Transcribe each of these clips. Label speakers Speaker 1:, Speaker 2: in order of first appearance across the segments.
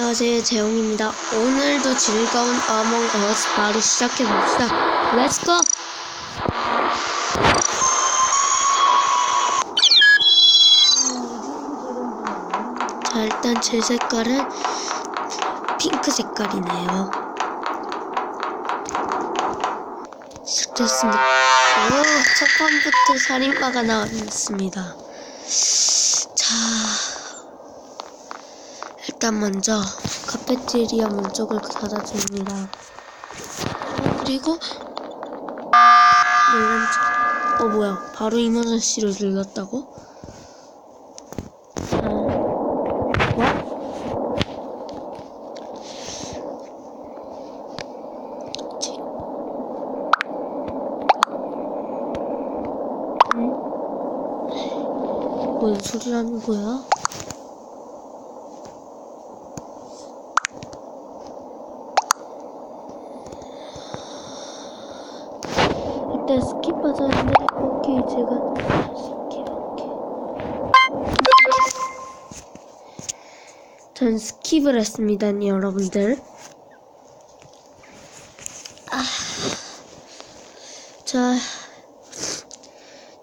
Speaker 1: 안녕하세요 재용입니다. 오늘도 즐거운 어몽어스 바로 시작해봅시다. 렛츠고! 자 일단 제 색깔은 핑크 색깔이네요. 시작됐습니다. 오, 첫 판부터 살인마가 나왔습니다. 자, 일단 먼저 카페테리아 문 쪽을 닫아줍니다. 그리고 놀람 어 뭐야? 바로 이머전시를 눌렀다고? 어, 지- 응? 뭔 소리라는 거야? 일단 스킵 하자는데 오케이 제가 스킵 오케이. 전 스킵을 했습니다 여러분들. 아, 자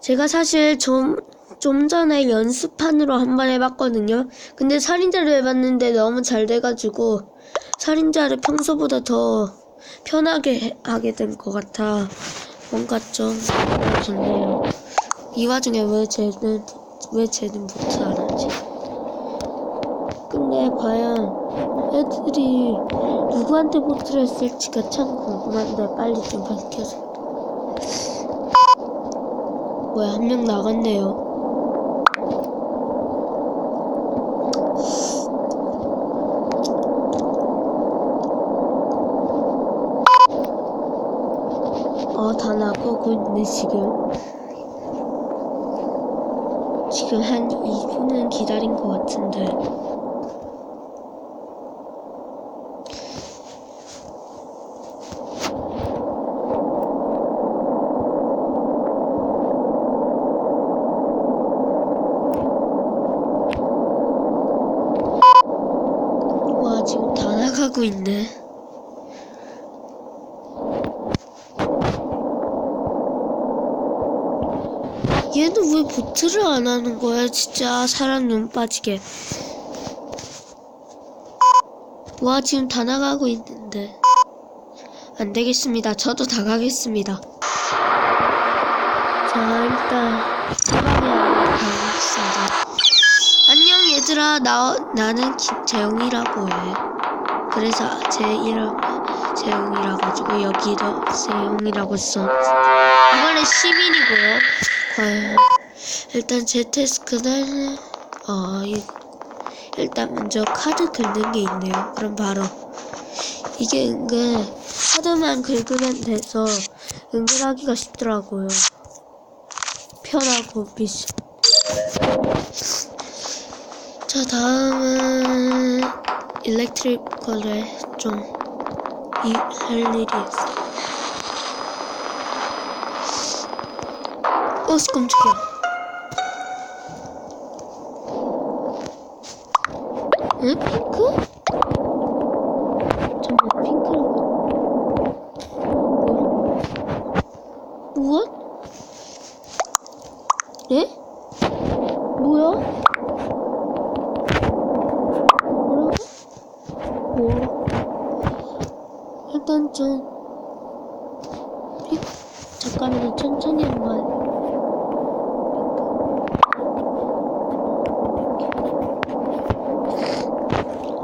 Speaker 1: 제가 사실 좀, 좀 전에 연습판으로 한 번 해봤거든요. 근데 살인자를 해봤는데 너무 잘 돼가지고 살인자를 평소보다 더 편하게 해- 하게 된 것 같아 뭔가 좀 좋네요. 이 와중에 왜 쟤는 왜 쟤는 보트 안 하지? 근데 과연 애들이 누구한테 보트를 했을지가 참 궁금한데 빨리 좀 밝혀줘. 뭐야 한 명 나갔네요. 나가고 있네, 지금. 지금 한 2분은 기다린 것 같은데. 와, 지금 다 나가고 있네. 얘는 왜 보트를 안 하는 거야? 진짜 사람 눈 빠지게. 와, 지금 다 나가고 있는데. 안 되겠습니다. 저도 다 가겠습니다. 자, 일단, 사방에 가겠습니다. 안녕, 얘들아. 나, 나는 김재용이라고 해. 그래서 제 이름은 재용이라 가지고 여기도 재용이라고 써. 이번에 시민이고요. 일단 제 태스크는 어 이, 일단 먼저 카드 긁는 게 있네요. 그럼 바로 이게 은근 카드만 긁으면 돼서 은근 하기가 쉽더라고요. 편하고 미션. 자 다음은 일렉트리컬에 좀할 일이 있어요. 어, 깜짝이야. 에? 핑크? 잠깐, 핑크라고. 뭐야? 무엇? 예? 뭐야? 뭐라고? 뭐? 일단 좀, 핑, 잠깐만요, 천천히 한번.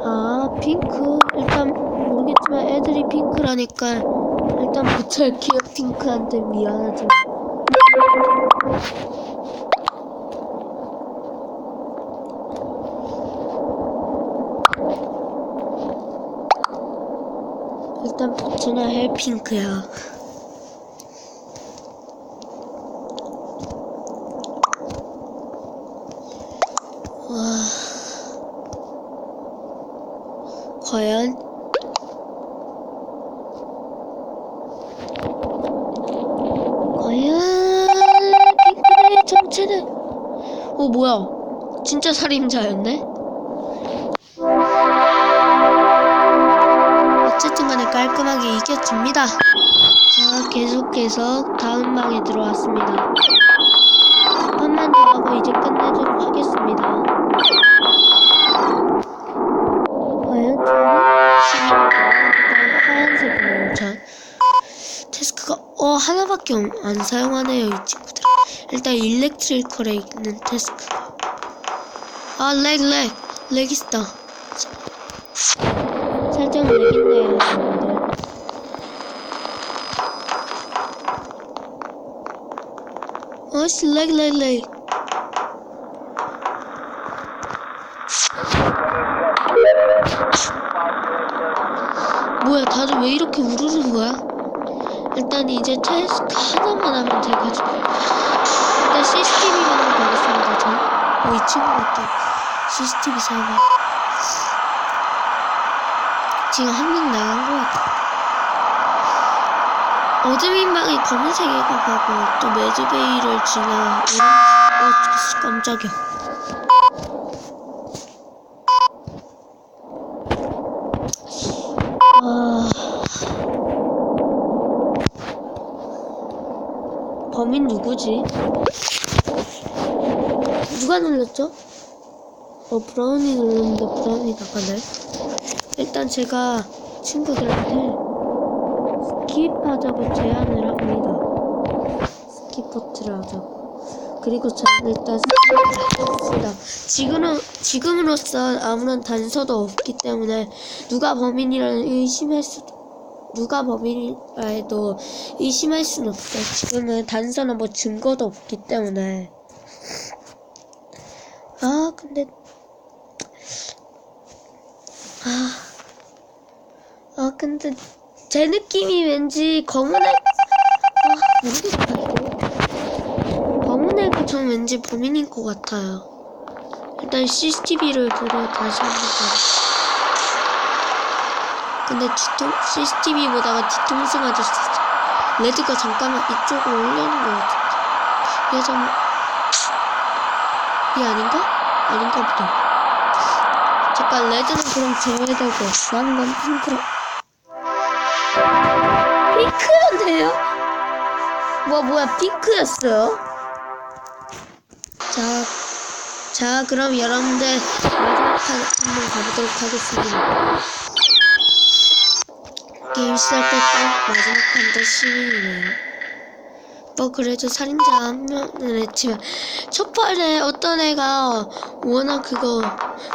Speaker 1: 아, 핑크. 일단 애들이 핑크라니까 일단 붙여할게요. 핑크한테 미안하지만. 일단 붙여놔 할 핑크야. 와. 과연 과연 핑크의 정체는 어 뭐야 진짜 살인자였네 어쨌든 간에 깔끔하게 이겼습니다. 자, 계속해서 다음 방에 들어왔습니다. 두 판만 더 하고 이제 끝내도록 하겠습니다. 과연 저는 시민이다. 하얀색이네요. 자, 테스크가 어 하나밖에 없- 안 사용하네요 이 친구들. 일단 일렉트리컬에 있는 테스크가. 아, 렉, 렉. 렉 있다. 살짝 렉 있네요. 어씨, 렉, 렉, 렉. 뭐야, 다들 왜 이렇게 우르르 거야? 일단 이제 테스크 하나만 하면 돼가지고. 일단 CCTV만 보겠습니다, 저. 어, 이 친구가 또 CCTV 사용. 지금 한 명 나간 것 같아. 어드민 방이 검은색이고 가고 또 매즈베이를 지나 오렌지 어 깜짝이야 범인 누구지? 누가 눌렀죠? 어 브라운이 눌렀는데 브라운이 나가네 일단 제가 친구들한테 스킵하자고 제안을 합니다. 스킵버트를 하자고. 그리고 저는 일단 스킵을 합니다. 지금은, 지금으로서 아무런 단서도 없기 때문에 누가 범인이라는 의심할 수도, 누가 범인이라 해도 의심할 수는 없어요. 지금은 단서나 뭐 증거도 없기 때문에. 아, 근데, 아, 아, 근데, 제 느낌이 왠지 검은 애, 아, 모르겠다, 이거. 검은 애가 전 왠지 범인인 것 같아요. 일단 CCTV를 보러 다시 한번 가볼게요. 근데 뒤통, CCTV 보다가 뒤통수 맞았어. 레드가 잠깐만 이쪽으로 올려는 것 같은데. 얘 잠, 얘 아닌가? 아닌가 보다. 잠깐, 레드는 그럼 져야 되고, 나는 건 핑크로. 핑크였네요? 와 뭐야 핑크였어요? 자, 자 그럼 여러분들 마지막 판 한번 가보도록 하겠습니다. 게임 시작할 때 마지막 판도 시민이네요. 뭐 그래도 살인자 한 명은 했지만 첫 판에 어떤 애가 워낙 그거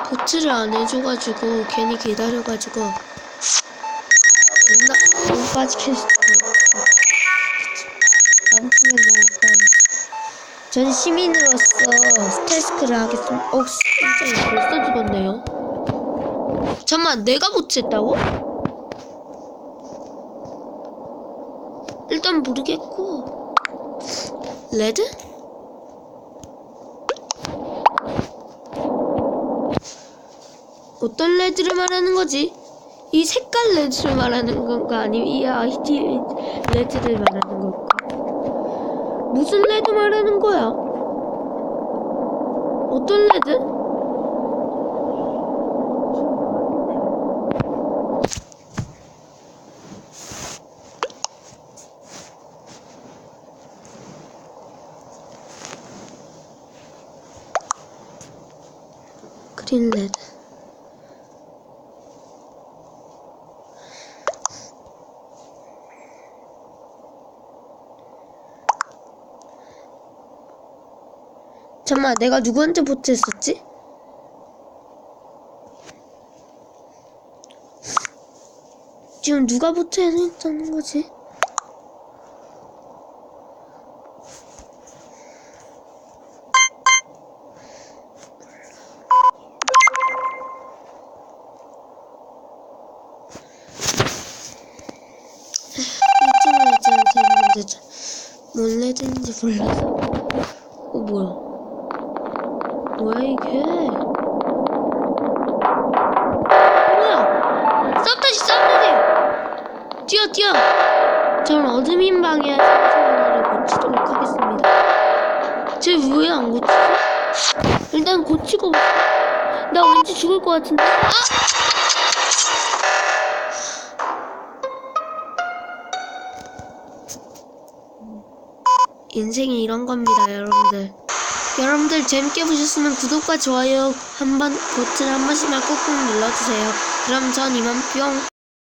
Speaker 1: 보트를 안 해줘가지고 괜히 기다려가지고 뭔가 몸까지 캐스트 아무튼 일단 전 시민으로서 테스크를 하겠습니다. 어, 진짜 벌써 죽었네요. 잠만, 내가 보트했다고? 일단 모르겠고 레드? 어떤 레드를 말하는 거지? 이 색깔 레드를 말하는 건가 아니면 이 아이디 레드를 말하는 걸까? 무슨 레드 말하는 거야? 어떤 레드? 레드 잠깐만 내가 누구한테 보트했었지? 지금 누가 보트했다는 거지? 이쯤에 이제 됐는데 뭔 레드인지 몰라서 어 뭐야 뭐야 이게? 뭐야? 썸타시 썸타시! 뛰어 뛰어! 저는 어드민 방에 상세 하나를 고치도록 하겠습니다. 쟤 왜 안 고치지? 일단 고치고 나 왠지 죽을 것 같은데? 아! 인생이 이런 겁니다, 여러분들. 여러분들 재밌게 보셨으면 구독과 좋아요 한 번 버튼 한 번씩만 꾹꾹 눌러주세요. 그럼 전 이만 뿅.